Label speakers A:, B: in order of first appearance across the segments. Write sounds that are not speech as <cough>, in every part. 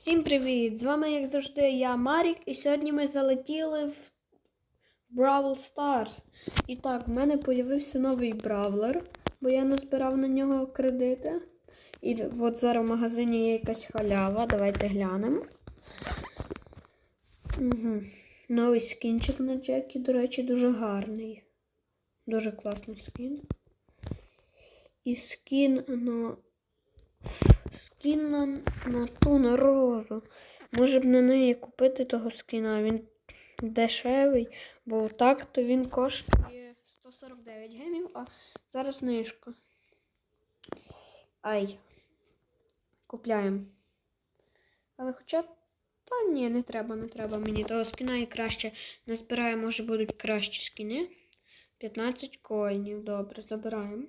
A: Всім привіт! З вами, як завжди, я Марік, і сьогодні ми залетіли в Бравл Stars. І так, в мене з'явився новий бравлер, бо я назбирав на нього кредити. І от зараз в магазині є якась халява. Давайте глянемо. Угу. Новий скінчик на Джекі, до речі, дуже гарний. Дуже класний скін. І скін на скін на, ту на розу. Може б на неї купити того скіна. Він дешевий, бо так то він коштує 149 гемів, а зараз знижка. Ай. Купляємо. Але хоча. Та ні, не треба, не треба мені того скіна і краще не збираю, може будуть кращі скіни. 15 коїнів. Добре, забираємо.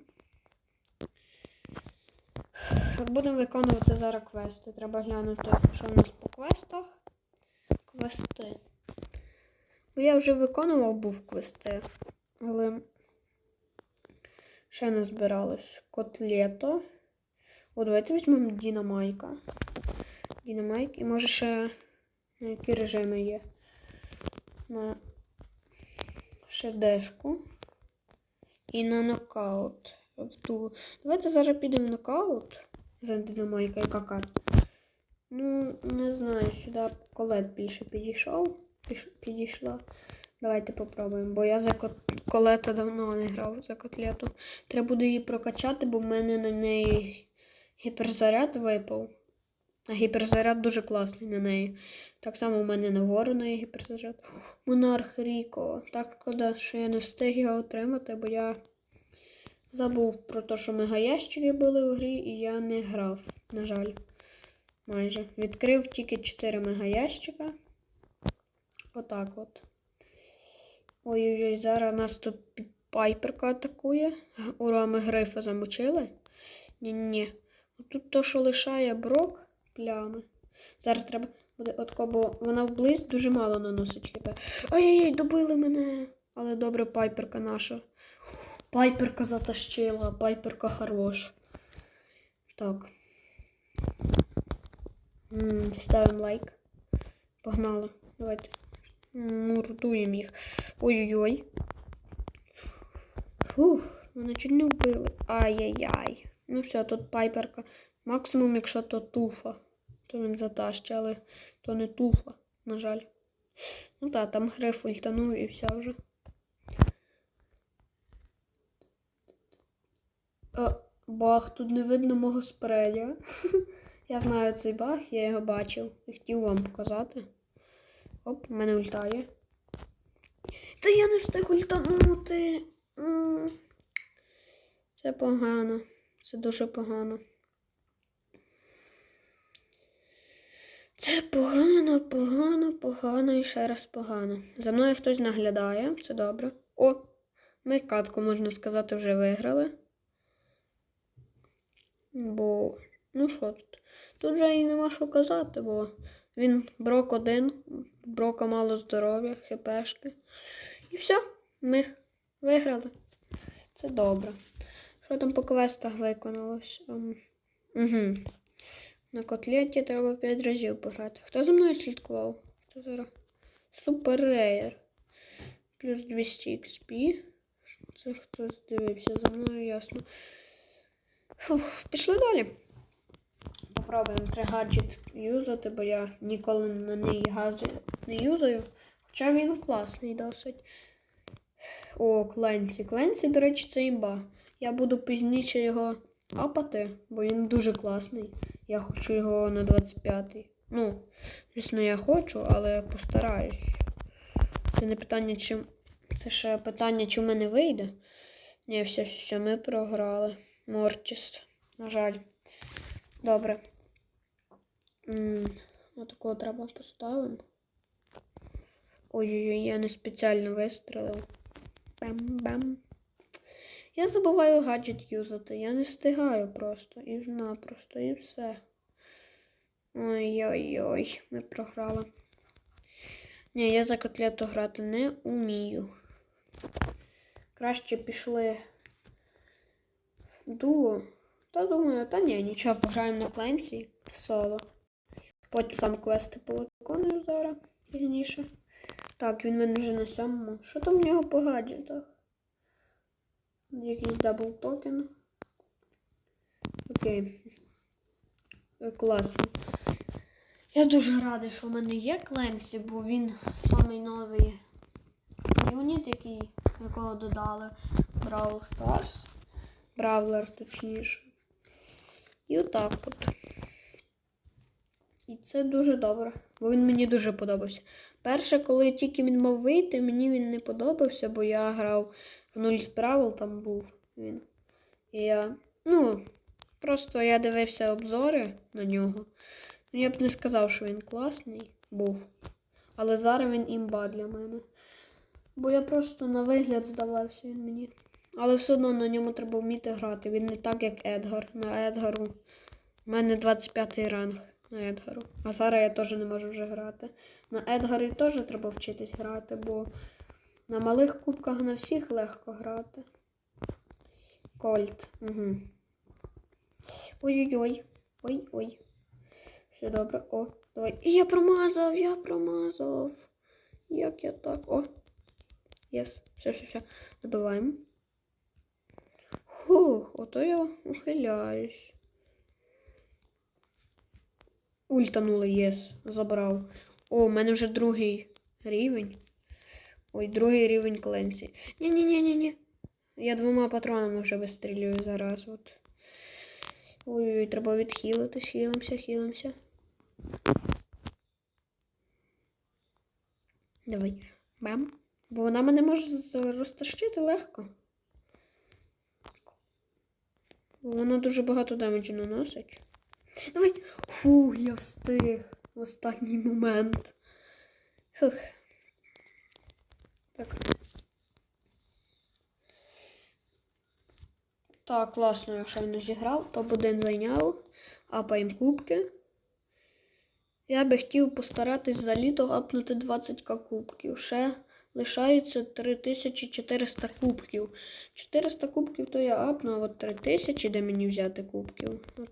A: Будемо виконувати зараз квести. Треба глянути, що в нас по квестах. Квести. Бо я вже виконував був квести, але ще не збиралось. Котлето. О, давайте візьмемо Дінамайка. Дінамайк. І може ще які режими є. На шедешку. І на нокаут. Тобто, Давайте зараз підемо нокаут. За динамайка, яка карта. Ну, не знаю, сюди колет більше підійшов. Підійшла. Давайте попробуємо. Бо я за колета давно не грав за котлету. Треба буде її прокачати, бо в мене на неї гіперзаряд випав. А гіперзаряд дуже класний на неї. Так само в мене на ворона є гіперзаряд. Монарх Ріко. Так шкода, що я не встиг його отримати, бо я забув про те, що мегаящики були в грі, і я не грав, на жаль. Майже. Відкрив тільки 4 мегаящика. Отак от. Ой-ой-ой, зараз нас тут пайперка атакує. Ура, ми грифа замочили. Ні-ні. Тут то, що лишає брок, плями. Зараз треба буде отко, бо вона вблизь дуже мало наносить хп. Ай-яй-яй, добили мене. Але добре, пайперка наша. Пайперка затащила, пайперка хорош. Так. М, Ставимо лайк. Погнали. Давайте. Мурдуємо їх. Ой-ой-ой. Фух, мене чуть не вбили. Ай-яй-яй. Ну все, тут пайперка. Максимум, якщо то туфа, то він затащить, але то не туфа, на жаль. Ну так, там гриф ультанув і все вже. Е, Баг, тут не видно мого спрея. <laughs> Я знаю цей баг, я його бачив і хотів вам показати. Оп, в мене ультає. Та я не встиг ультанути. Це погано. Це дуже погано. Це погано, погано, погано і ще раз погано. За мною хтось наглядає, це добре. О, ми катку, можна сказати, вже виграли. Бо, ну що тут? Тут вже і нема що казати, бо він брок один, брока мало здоров'я, хпшки. І все, ми виграли. Це добре. Що там по квестах виконалось? Ем, Угу. На котлеті треба 5 разів пограти. Хто за мною слідкував? Хто зараз? Супер рейер. Плюс 200 XP. Це хтось дивився за мною, ясно. Фух, пішли далі. Попробуємо три гаджет юзати, бо я ніколи на неї гази не юзаю. Хоча він класний досить. О, Кленсі. Кленсі, до речі, це імба. Я буду пізніше його апати, бо він дуже класний. Я хочу його на 25-й. Ну, звісно, я хочу, але постараюсь. Це не питання, чи. Це ще питання, чи в мене вийде. Ні, все, все, все, ми програли. Мортіс. На жаль. Добре. Отакого треба поставимо. Ой-ой-ой, я не спеціально вистрелив. Бам-бам. Я забуваю гаджет юзати. Я не встигаю просто. І напросто, і все. Ой-ой-ой, ми програли. Ні, я за котлету грати не умію. Краще пішли дуо. Та думаю, та ні, нічого, пограємо на кленсі в соло. Потім сам квести повиконую зараз пізніше. Так, він мене вже на сьомому. Що там в нього по гаджетах? Якийсь дабл токен. Окей. Класно. Я дуже радий, що в мене є Кленсі, бо він самий новий юніт, який, якого додали Brawl Stars. Бравлер, точніше. І отак от. І це дуже добре, бо він мені дуже подобався. Перше, коли тільки він мав вийти, мені він не подобався, бо я грав в нуль з правил, там був він. І я. Ну, просто я дивився обзори на нього. Ну, я б не сказав, що він класний був. Але зараз він імба для мене. Бо я просто на вигляд здавався він мені. Але все одно на ньому треба вміти грати. Він не так, як Едгар. На Едгару. У мене 25 ранг на Едгару. А зараз я теж не можу вже грати. На Едгарі теж треба вчитись грати, бо на малих кубках на всіх легко грати. Кольт. Угу. Ой-ой-ой. Ой-ой. Все добре. О, давай. І я промазав, я промазав. Як я так? О. Єс. Все, все, все. Добиваємо. Фух, ото я ухиляюсь. Ультанули, єс, забрав. О, у мене вже другий рівень. Ой, другий рівень Кленсі. Ні-ні-ні-ні-ні. Я двома патронами вже вистрілюю зараз. Ой-ой, треба відхилитись, хилимося, хилимося. Давай. Бам. Бо вона мене може розтащити легко. Бо Вона дуже багато демеджу наносить. Давай. Фух, я встиг в останній момент. Фух. Так. Так, класно, я щойно зіграв. Топ-1 зайняв. Апаємо кубки. Я би хотів постаратись за літо апнути 20к кубків. Ще лишається 3400 кубків. 400 кубків то я апну, а от 3000, де мені взяти кубків. Ну.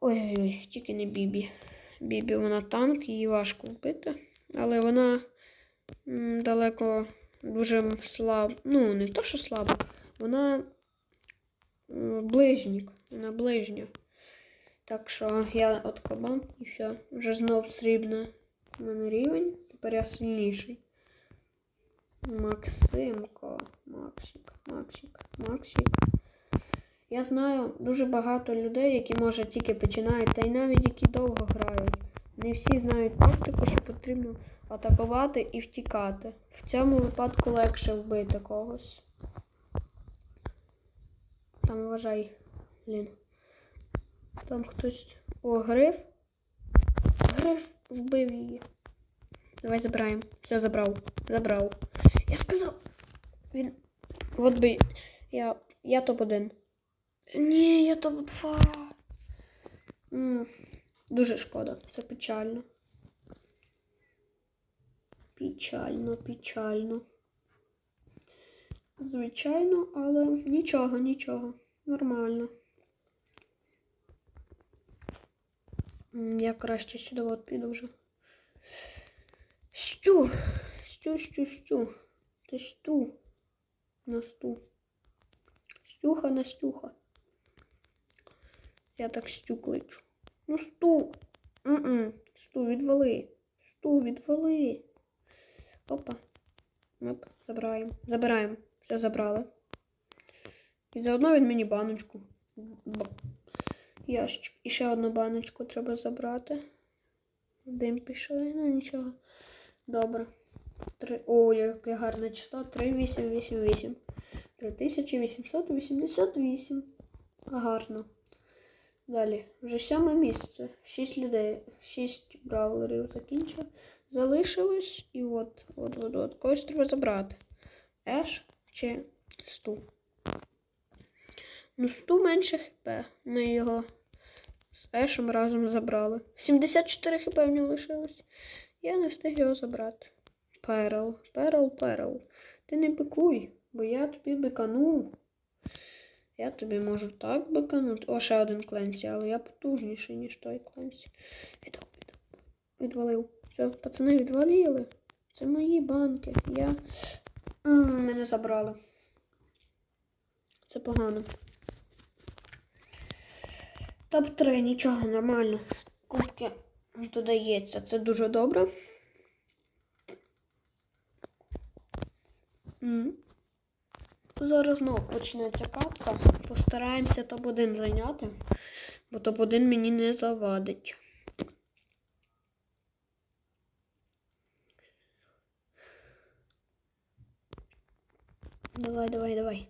A: Ой-ой-ой, тільки не Бібі. Бібі вона танк, її важко вбити. Але вона далеко дуже слаба. Ну, не то, що слаба. Вона м, ближнік. Вона ближня. Так що я от кабан і все. Вже знов срібне у мене рівень. Тепер я сильніший. Максимко. Максик, Максик, Максик. Я знаю дуже багато людей, які може тільки починають, та й навіть які довго грають. Не всі знають тактику, що потрібно атакувати і втікати. В цьому випадку легше вбити когось. Там вважай, блін. Там хтось. О, гриф. Гриф вбив її. Давай забираємо. Все, забрав. Забрав. Я сказав. Він. От би. Я. Я топ-1. Ні, я топ-2. Дуже шкода. Це печально. Печально, печально. Звичайно, але нічого, нічого. Нормально. Я краще сюди от піду вже. Стю. Стю, стю, стю. Ти стю. На сту. Стюха на стюха. Я так стю кличу. Ну, сту. М-м. Сту, відвали. Сту, відвали. Опа. Оп, забираємо. Забираємо. Все забрали. І заодно він мені баночку. Ящик. І ще одну баночку треба забрати. Дим пішли, ну нічого. Добре. Три... О, яке гарне число. 3888. 3888. Гарно. Далі. Вже сьоме місце. Шість людей. Шість бравлерів закінчили. Залишилось. І от, от, от, от. Когось треба забрати. Еш чи сту. Ну, сту менше хп. Ми його з Ешем разом забрали. 74 хп в нього лишилось. Я не встиг його забрати. Перл, перл, перл. Ти не пикуй, бо я тобі бикану. Я тобі можу так биканути. О, ще один кленсі, але я потужніший, ніж той кленсі. Віддав, віддав. Відвалив. Все, пацани відвалили. Це мої банки. Я. М, Мене забрали. Це погано. Топ-3, нічого, нормально. Кубки додається. Це дуже добре. Зараз знову почнеться катка. Постараємося топ-1 зайняти, бо топ-1 мені не завадить. Давай, давай, давай.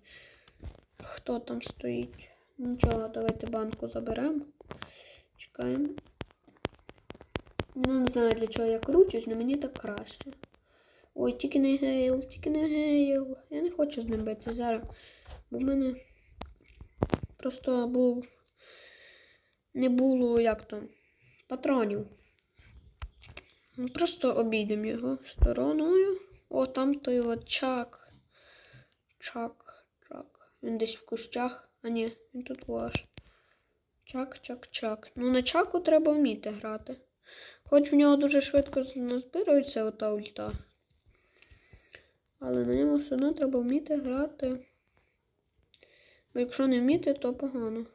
A: Хто там стоїть? Нічого, давайте банку заберемо. Чекаємо. Ну, не знаю, для чого я кручусь, але мені так краще. Ой, тільки не гейл, тільки не гейл. Я не хочу з ним бити зараз. Бо в мене просто був. Не було як то патронів. Ми просто обійдемо його стороною. О, там той от чак. Чак, чак. Він десь в кущах. А ні, він тут ваш. Чак, чак, чак. Ну на чаку треба вміти грати. Хоч в нього дуже швидко назбирується ота ульта. Але на ньому все одно треба вміти грати. Бо якщо не вміти, то погано.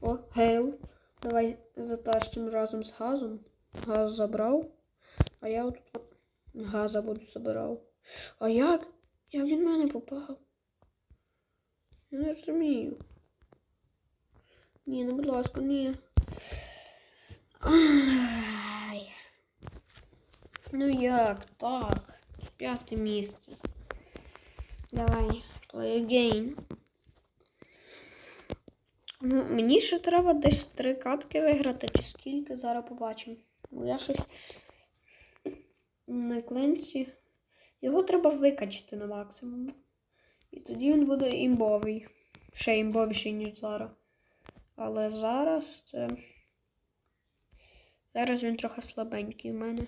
A: О, гейл. Давай затащимо разом з газом. Газ забрав. А я от газа буду забирав. А як? Як він мене попав? Я не розумію. Ні, ну будь ласка, ні. Ай. Ну як так? П'яте місце. Давай, play again. Ну, мені ще треба десь три катки виграти, чи скільки, зараз побачимо. Бо я щось на кленсі. Його треба викачати на максимум. І тоді він буде імбовий. Ще імбовіший, ніж зараз. Але зараз це. Зараз він трохи слабенький в мене.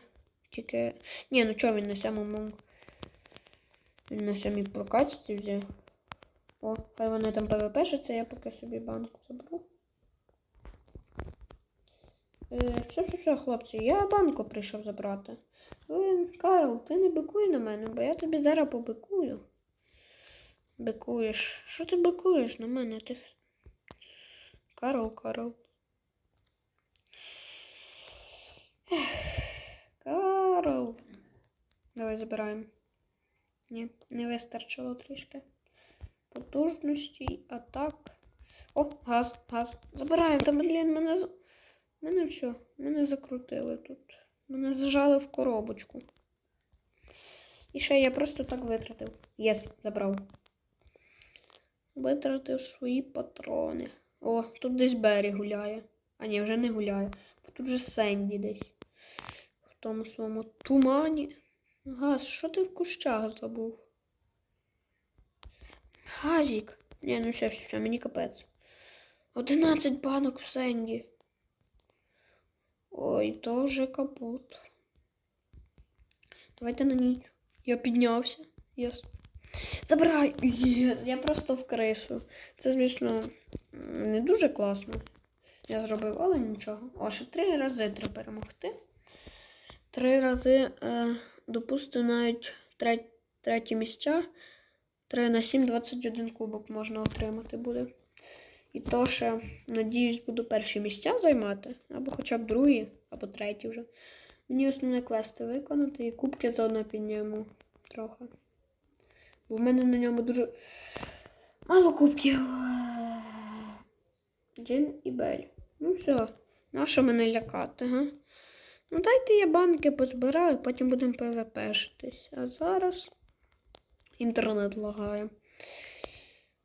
A: Тільки. Ні, ну чого він на сьомому. Він на сьомій прокачці взяв. О, хай вони там ПВПшаться, я поки собі банку заберу. Е, все, все, все, хлопці, я банку прийшов забрати. Ви, Карл, ти не бикуй на мене, бо я тобі зараз побикую. Бикуєш. Що ти бикуєш на мене? Ти... Карл, Карл. Карл. Давай забираємо. Ні, не вистачило трішки. Потужності, атак. О, газ, газ. Забираємо. Та, блін, мене. Мене все, мене закрутили тут. Мене зажали в коробочку. І ще я просто так витратив. Єс, забрав. Витратив свої патрони. О, тут десь Бері гуляє. А ні, вже не гуляє. Тут же Сенді десь. Тому своєму тумані. Газ, що ти в кущах забув? Газік. Ні, ну все, все, все, мені капець. 11 банок в Сенді. Ой, то вже капут. Давайте на ній. Я піднявся. Єс. Забирай! Єс, я просто в кришу. Це, звісно, не дуже класно. Я зробив, але нічого. О, ще три рази треба перемогти. Три рази, е, допустимо, навіть треть, треті місця. 3 на 7, 21 кубок можна отримати буде. І то ще, надіюсь, буду перші місця займати, або хоча б другі, або треті вже. Мені основне квести виконати і кубки заодно підніму трохи. Бо в мене на ньому дуже мало кубків. Джин і Бель. Ну все, нащо мене лякати, га? Ну дайте я банки позбираю, потім будемо ПВПшитись. А зараз інтернет лагає.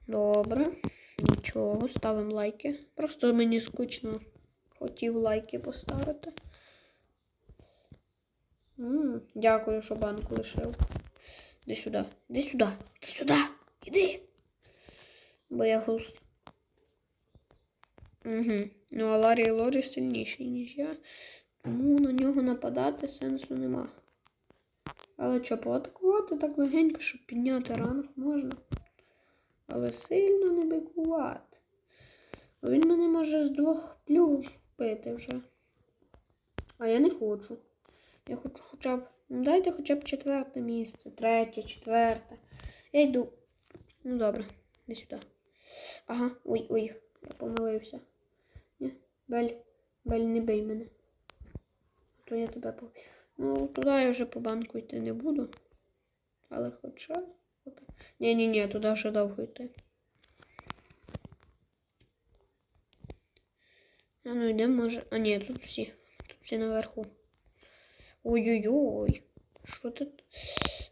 A: Добре. Нічого, ставимо лайки. Просто мені скучно хотів лайки поставити. м дякую, що банку лишив. Іди сюди, іди сюди, іди сюди, іди. Бо я густ. Угу. Ну, а Ларі і Лорі сильніші, ніж я. Тому на нього нападати сенсу нема. Але що, поатакувати так легенько, щоб підняти ранг можна. Але сильно не бикувати. Бо він мене може з двох плюх бити вже. А я не хочу. Я хочу хоча б. Ну дайте хоча б четверте місце, третє, четверте. Я йду. Ну добре, іди сюди. Ага, ой, ой, я помилився. Ні, Бель, Бель, не бий мене. То я тебе по. Ну, туди я вже по банку йти не буду. Але хоча. Ні, ні, ні, туди вже довго йти. А ну йдемо, може. А ні, тут всі. Тут всі наверху. Ой-ой-ой. Що тут?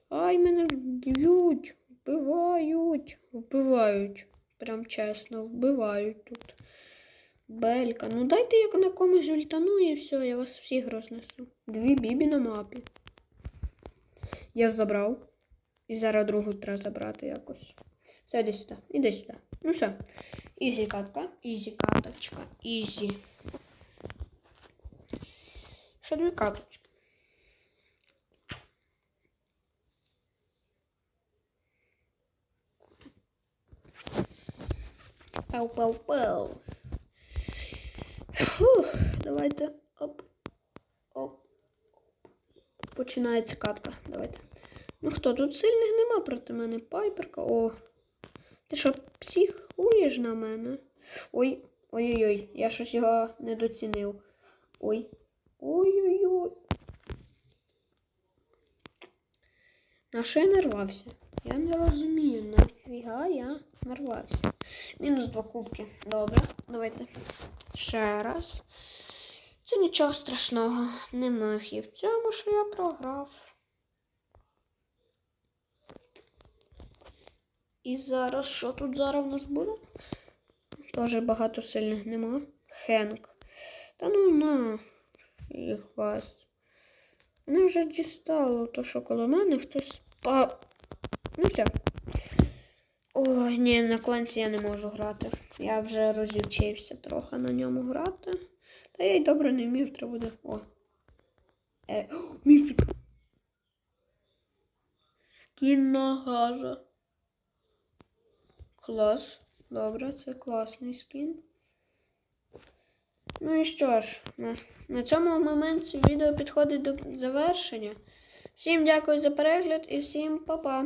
A: Ай, мене б'ють, вбивають, вбивають. Прям чесно, вбивають тут. Белька. Ну дайте я на комусь ультану і все, я вас всіх рознесу. Дві бібі на мапі. Я забрав. І зараз другу треба забрати якось. Все, іди сюди, іди сюди. Ну все. Ізі катка, ізі каточка, ізі. Ще дві каточки. Пау-пау-пау. Давайте. Оп. Оп. Починається катка. Давайте. Ну хто, тут сильних нема проти мене. Пайперка. О. Ти що, психуєш на мене? Ой, ой-ой-ой, я щось його недоцінив. Ой. Ой-ой-ой. На що я нарвався? Я не розумію, нафіга я нарвався. Мінус два кубки. Добре, давайте ще раз. Це нічого страшного. Нема і в цьому, що я програв. І зараз, що тут зараз в нас буде? Тоже багато сильних нема. Хенк. Та ну на їх вас. Мене вже дістало, то що коло мене хтось спав. Ну все. Ой, ні, на кланці я не можу грати. Я вже розівчився трохи на ньому грати. Та я й добре не вмів, треба буде. О. Е, о, <gasps> міфік. Скін газа. Клас. Добре, це класний скін. Ну і що ж, на, на цьому моменті відео підходить до завершення. Всім дякую за перегляд і всім па-па!